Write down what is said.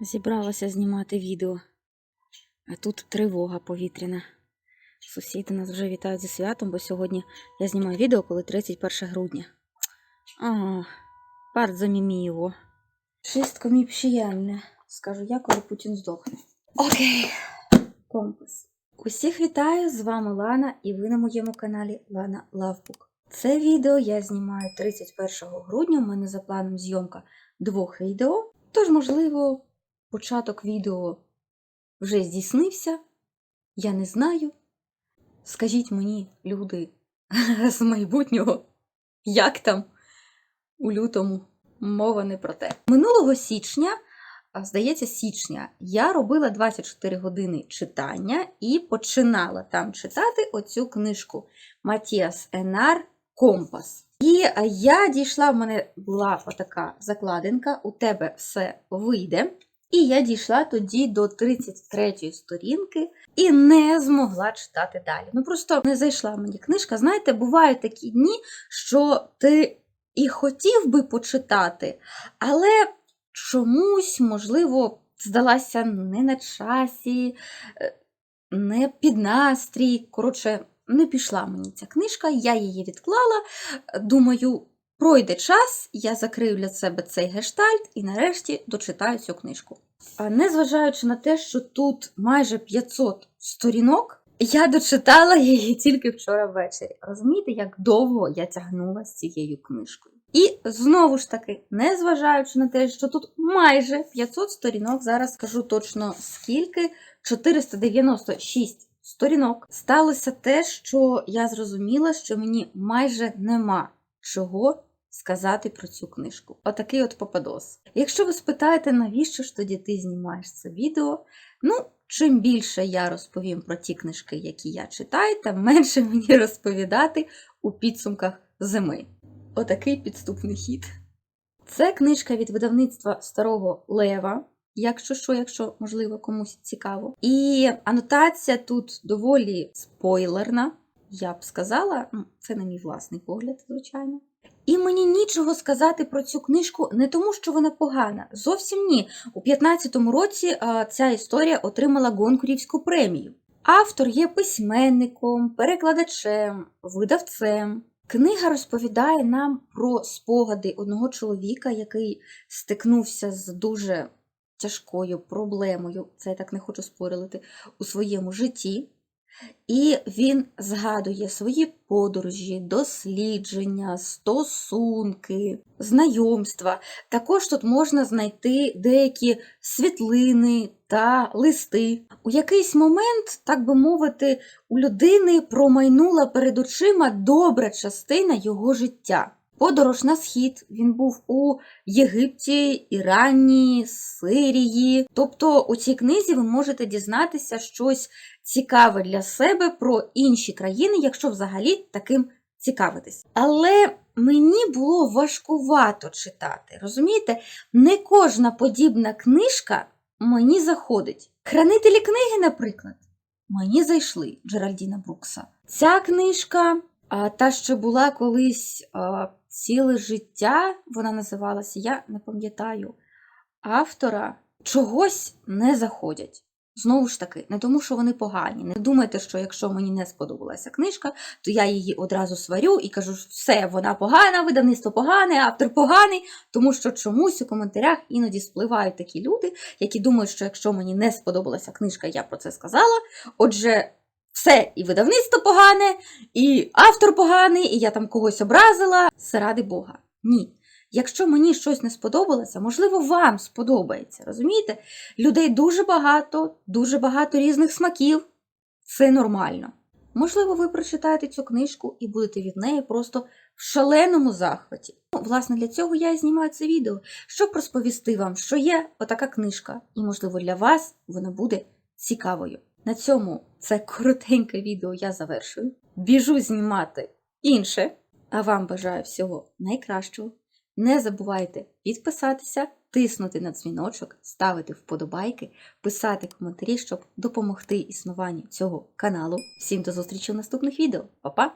Зібралася знімати відео, а тут тривога повітряна. Сусіди нас вже вітають зі святом, бо сьогодні я знімаю відео, коли 31 грудня. Bardzo mi miło. Wszystko mi przyjemne. Скажу я, коли Путін здохне. Окей. Компас. Усіх вітаю! З вами Лана, і ви на моєму каналі Лана Лавбук. Це відео я знімаю 31 грудня. У мене за планом зйомка двох відео. Тож, можливо, початок відео вже здійснився. Я не знаю. Скажіть мені, люди з майбутнього, як там у лютому мова не про те. Минулого січня, здається, січня, я робила 24 години читання і починала там читати оцю книжку Матіас Енар Компас. І я дійшла, в мене була отака закладинка, у тебе все вийде. І я дійшла тоді до 33-ї сторінки і не змогла читати далі. Ну просто не зайшла мені книжка. Знаєте, бувають такі дні, що ти і хотів би почитати, але чомусь, можливо, здалася не на часі, е, не під настрій. Коротше, не пішла мені ця книжка, я її відклала. Думаю, пройде час, я закрию для себе цей гештальт і нарешті дочитаю цю книжку. А Незважаючи на те, що тут майже 500 сторінок, я дочитала її тільки вчора ввечері. Розумієте, як довго я тягнула з цією книжкою? І знову ж таки, незважаючи на те, що тут майже 500 сторінок, зараз скажу точно скільки, 496 сторінок, сталося те, що я зрозуміла, що мені майже нема чого сказати про цю книжку. Отакий от попадос. Якщо ви спитаєте, навіщо ж тоді ти знімаєш це відео? Ну, чим більше я розповім про ті книжки, які я читаю, тим менше мені розповідати у підсумках зими. Отакий підступний хід. Це книжка від видавництва Старого Лева. Якщо що, якщо можливо комусь цікаво. І анотація тут доволі спойлерна, я б сказала. Ну, Це на мій власний погляд, звичайно. І мені нічого сказати про цю книжку не тому, що вона погана. Зовсім ні. У 15-му році ця історія отримала Гонкурівську премію. Автор є письменником, перекладачем, видавцем. Книга розповідає нам про спогади одного чоловіка, який стикнувся з дуже тяжкою проблемою, це я так не хочу спорилити, у своєму житті. І він згадує свої подорожі, дослідження, стосунки, знайомства. Також тут можна знайти деякі світлини та листи. У якийсь момент, так би мовити, у людини промайнула перед очима добра частина його життя. Подорож на схід він був у Єгипті, Ірані, Сирії. Тобто у цій книзі ви можете дізнатися щось цікаве для себе про інші країни, якщо взагалі таким цікавитись. Але мені було важкувато читати. Розумієте, не кожна подібна книжка мені заходить. Хранителі книги, наприклад, мені зайшли Джеральдіна Брукса. Ця книжка, та, що була колись ціле життя, вона називалася, я не пам'ятаю, автора чогось не заходять. Знову ж таки, не тому, що вони погані. Не думайте, що якщо мені не сподобалася книжка, то я її одразу сварю і кажу, що все, вона погана, видавництво погане, автор поганий, тому що чомусь у коментарях іноді спливають такі люди, які думають, що якщо мені не сподобалася книжка, я про це сказала. Отже, все, і видавництво погане, і автор поганий, і я там когось образила. Все ради Бога. Ні. Якщо мені щось не сподобалося, можливо, вам сподобається. Розумієте? Людей дуже багато, дуже багато різних смаків. Це нормально. Можливо, ви прочитаєте цю книжку і будете від неї просто в шаленому захваті. Ну, власне, для цього я і знімаю це відео, щоб розповісти вам, що є отака книжка, і, можливо, для вас вона буде цікавою. На цьому це коротеньке відео я завершую. Біжу знімати інше, а вам бажаю всього найкращого. Не забувайте підписатися, тиснути на дзвіночок, ставити вподобайки, писати коментарі, щоб допомогти існуванню цього каналу. Всім до зустрічі в наступних відео. Па-па!